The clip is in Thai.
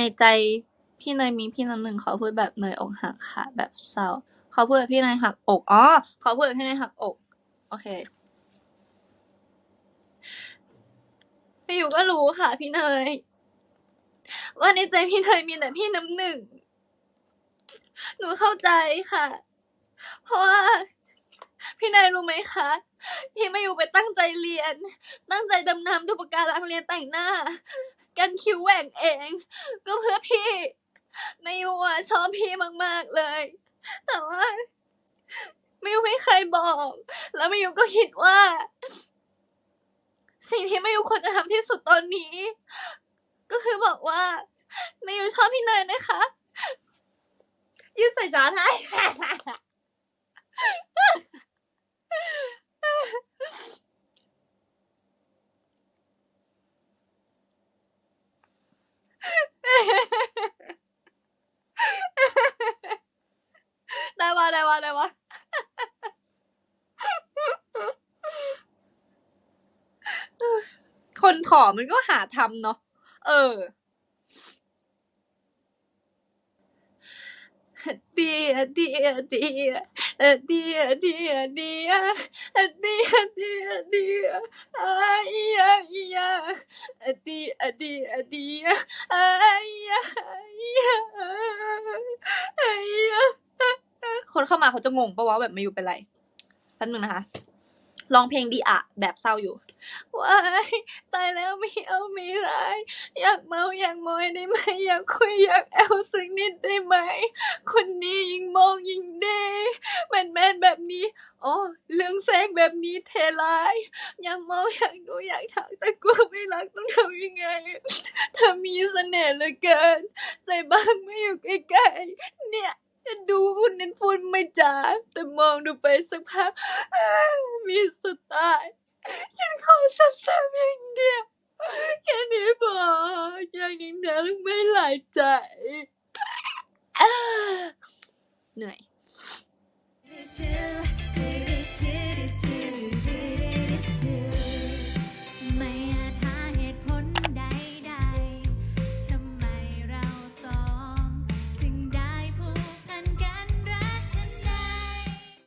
ในใจพี่เนยมีพี่น้ำหนึ่งเขาพูดแบบเนยอกหักค่ะ แบบเศร้าเขาพูดแบบพี่เนยหักอกอ๋อเขาพูดแบบพี่เนยหักอก โอเคพี่อยู่ก็รู้ค่ะ พี่เนยว่าในใจพี่เนยมีแต่พี่น้ำหนึ่งหนูเข้าใจค่ะ เพราะว่าพี่เนยรู้ไหมคะ ที่ไมาอยู่ไปตั้งใจเรียน ตั้งใจดำน้ำดูปะการังเรียนแต่งหน้า กันคิ้วแหว่งเอง ก็เพื่อพี่ ไม่ยูอะชอบพี่มากๆเลย แต่ว่าไม่ยูไม่เคยบอก แล้วไม่ยูก็คิดว่า สิ่งที่ไม่ยูควรจะทำที่สุดตอนนี้ ก็คือบอกว่า ไม่ยูชอบพี่เนยนะคะยืดใส่จานให้ ได้ว่าได้ว่าได้ว่าคนขอมันก็หาทำเนาะเออดีอะดีอะดีอะเดีอะดีอะดีอะเดีอะดีอะดีอะอีอะอีอะเดีอะดีอะดีอะอีอะอ่าอีอะคน เข้ามาเขาจะงงปะวะแบบไม่อยู่เป็นไรแป๊บนึงนะคะร้องเพลงดีอะแบบเศร้าอยู่ว้ายตายแล้วไม่เอาม่ไรายอยากเมาอยากมอยได้ไหมอยากคุยอยากแอลสักนิดได้ไหม คนนี้ยิ่งมองยิ่งเด้แมนแมนแบบนี้อ๋อเรื่องแสงแบบนี้เทลายอยากเมาอยากดูอยากทักแต่กลัวไม่รักต้องทำยังไงเธอมีเสน่ห์เหลือเกิน ใจบ้างไม่อยู่ใกล้ๆเนี่ย ดูคุณนั้นพูดไม่จา แต่มองดูไปสักพัก มีสไตล์ ฉันขอซ้ำๆอย่างเดียว แค่นี้พอ อย่างนี้นะไม่หลายใจ เหนื่อย